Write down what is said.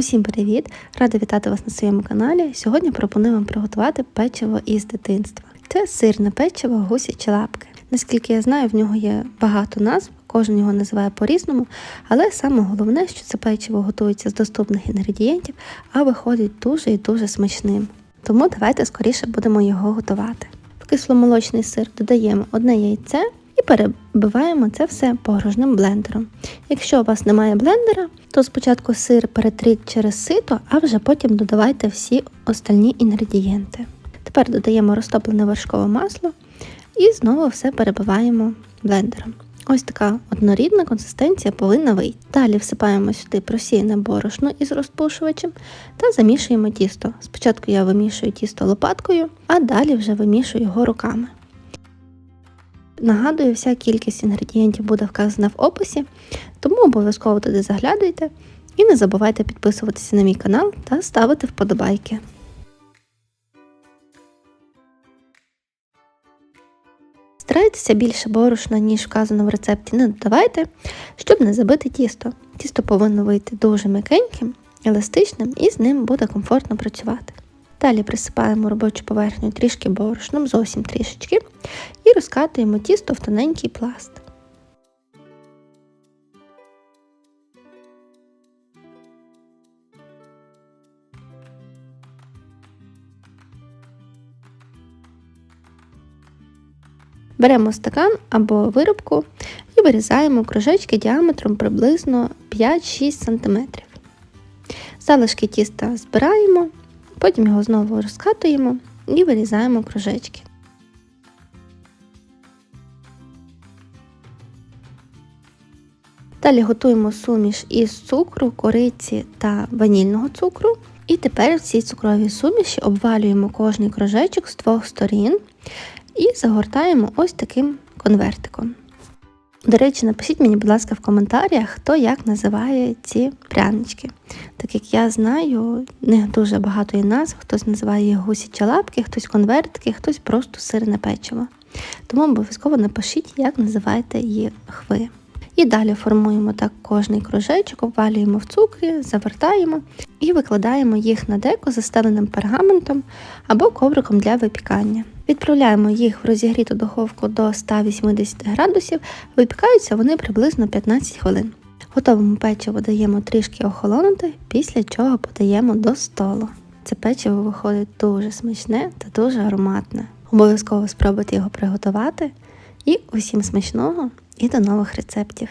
Усім привіт! Рада вітати вас на своєму каналі. Сьогодні пропоную вам приготувати печиво із дитинства. Це сирне печиво, гусячі лапки. Наскільки я знаю, в нього є багато назв, кожен його називає по-різному, але саме головне, що це печиво готується з доступних інгредієнтів, а виходить дуже і дуже смачним. Тому давайте скоріше будемо його готувати. В кисломолочний сир додаємо одне яйце перебиваємо це все погружним блендером. Якщо у вас немає блендера, то спочатку сир перетріть через сито, а вже потім додавайте всі остальні інгредієнти. Тепер додаємо розтоплене вершкове масло і знову все перебиваємо блендером. Ось така однорідна консистенція повинна вийти. Далі всипаємо сюди просіяне борошно із розпушувачем та замішуємо тісто. Спочатку я вимішую тісто лопаткою, а далі вже вимішую його руками. Нагадую, вся кількість інгредієнтів буде вказана в описі, тому обов'язково туди заглядуйте і не забувайте підписуватися на мій канал та ставити вподобайки. Старайтеся більше борошна, ніж вказано в рецепті, не додавайте, щоб не забити тісто. Тісто повинно вийти дуже м'якеньким, еластичним і з ним буде комфортно працювати. Далі присипаємо робочу поверхню трішки борошном, зовсім трішечки, і розкатуємо тісто в тоненький пласт. Беремо стакан або виробку і вирізаємо кружечки діаметром приблизно 5-6 см. Залишки тіста збираємо, потім його знову розкатуємо і вирізаємо кружечки. Далі готуємо суміш із цукру, кориці та ванільного цукру. І тепер в цій цукровій суміші обвалюємо кожний кружечок з двох сторін і загортаємо ось таким конвертиком. До речі, напишіть мені, будь ласка, в коментарях, хто як називає ці прянички. Так як я знаю, них дуже багато і назв, хтось називає їх гусячі лапки, хтось конвертики, хтось просто сирне печиво. Тому обов'язково напишіть, як називаєте їх ви. І далі формуємо так кожний кружечок, обвалюємо в цукрі, завертаємо і викладаємо їх на деко застеленим пергаментом або ковриком для випікання. Відправляємо їх в розігріту духовку до 180 градусів, випікаються вони приблизно 15 хвилин. Готовому печиву даємо трішки охолонути, після чого подаємо до столу. Це печиво виходить дуже смачне та дуже ароматне. Обов'язково спробуйте його приготувати. І усім смачного і до нових рецептів!